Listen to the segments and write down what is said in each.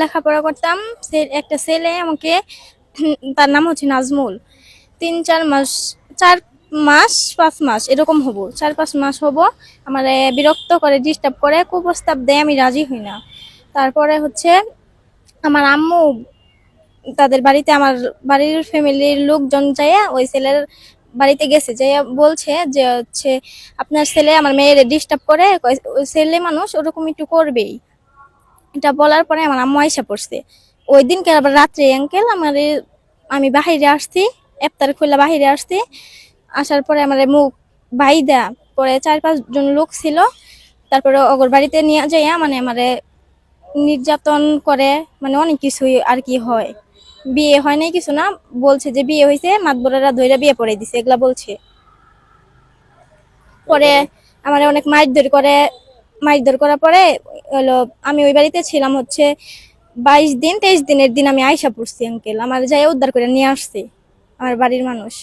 লেখাপড়া করতাম। একটা ছেলে আমাকে, তার নাম হচ্ছে নাজমুল। তিন, চার মাস চার মাস, পাঁচ মাস, এরকম হব। চার, পাঁচ মাস হব, আমার বিরক্ত করে ডিস্টার্ব করে কুপ্রস্তাব দেয়, আমি রাজি হই না। তারপরে হচ্ছে, আমার আম্মু তাদের বাড়িতে, আমার বাড়ির ফ্যামিলির লোকজন যাইয়া ওই ছেলের বাড়িতে গেছে। যাইয়া বলছে যে হচ্ছে, আপনার ছেলে আমার মেয়ের ডিস্টার্ব করে ওই ছেলে মানুষ ওরকম একটু করবেই। এটা বলার পরে আমার আম্মু আইসা পড়ছে। ওই দিনকে আবার রাত্রে অ্যাঙ্কেল আমার, আমি বাহিরে আসছি এফতার খুলে বাহিরে আসছি। আসার পরে আমার মুখ বাইদা পরে চার পাঁচ জন লোক ছিল। তারপরে অগর বাড়িতে নিয়ে যাইয়া মানে আমারে নির্যাতন করে মানে অনেক কিছুই আর কি হয়। বিয়ে হয় নাই কিছু না, বলছে যে বিয়ে হয়েছে মাতবরেরা ধইরা বিয়ে পড়াই দিছে, এগুলা বলছে। পরে আমার অনেক মারধর করে মারধর করার পরে হলো আমি ওই বাড়িতে ছিলাম হচ্ছে বাইশ দিন তেইশ দিনের দিন আমি আয়সা পড়ছি আঙ্কেল আমার যাই উদ্ধার করে নিয়ে আসছে আমার বাড়ির মানুষ।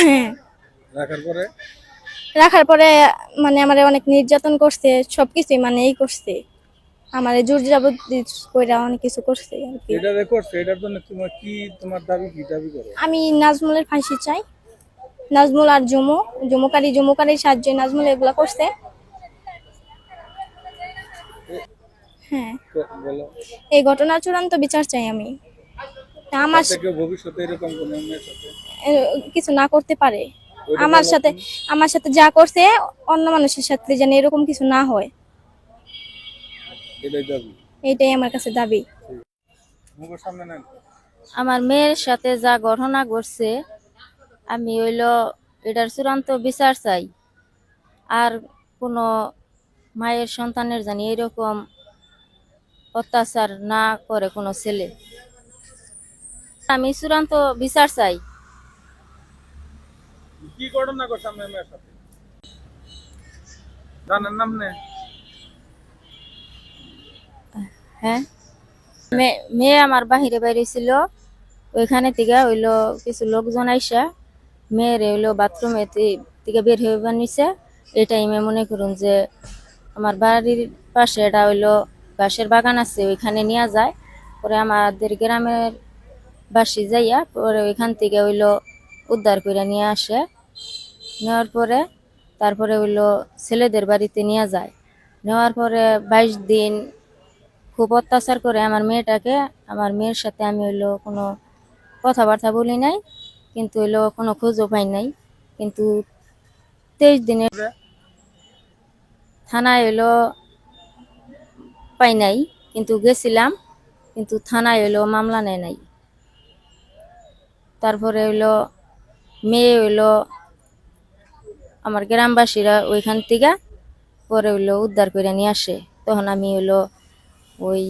হ্যাঁ। রাখার পরে? রাখার পরে মানে আমার অনেক নির্যাতন করছে সবকিছুই মানে এই করছে। আমার জোর জবরদস্তি কইরা অনেক কিছু করছে এটা করছে এটার জন্য তোমার কি তোমার দাবি কি দাবি করো? আমি নাজমুলের ফাঁসি চাই। নাজমুল আর জমু জমুকারি জমুকারির সাহায্যে নাজমুল এগুলা করছে। হ্যাঁ। বলো। এই ঘটনার চূড়ান্ত বিচার চাই আমি। আমার ভবিষ্যতে এরকম কোন মেয়ের সাথে? কিছু না করতে পারে। আমার সাথে আমার সাথে যা করছে অন্য মানুষের সাথে যেন এরকম কিছু না হয়। এটাই এইটাই আমার কাছে দাবি। আমার মেয়ের সাথে যা ঘটনা ঘটছে আমি হইল এটার চূড়ান্ত বিচার চাই। আর কোনো মায়ের সন্তানের জানি এরকম অত্যাচার না করে কোনো ছেলে। আমি চূড়ান্ত বিচার চাই। কি ঘটনা করছে আপনার সাথে? জানেন নাম নে হ্যাঁ? মেয়ে আমার বাহিরে বাইরে ছিল ওইখানে থেকে হইল কিছু লোকজন আইসা। মেয়ের হইল বাথরুমে থেকে বের হয়ে বানিয়েছে এই টাইমে মনে করুন যে আমার বাড়ির পাশে এটা হইল ঘাসের বাগান আছে, ওইখানে নিয়ে যায়। পরে আমাদের গ্রামের বাসি যাইয়া পরে ওইখান থেকে হইল উদ্ধার করে নিয়ে আসে। নেওয়ার পরে তারপরে হইল ছেলেদের বাড়িতে নিয়ে যায়। নেওয়ার পরে বাইশ দিন খুব অত্যাচার করে আমার মেয়েটাকে, আমার মেয়ের সাথে আমি হইল কোনো কথাবার্তা বলি নাই, কিন্তু হইল কোনো খোঁজও পাই নাই। কিন্তু তেইশ দিনের থানায় হইল পাই নাই, কিন্তু গেছিলাম, কিন্তু থানায় হইল মামলা নেয় নাই। তারপরে হইল মেয়ে হইল আমার গ্রামবাসীরা ওইখান থেকে পরে হইল উদ্ধার করে নিয়ে আসে। তখন আমি হইল ওই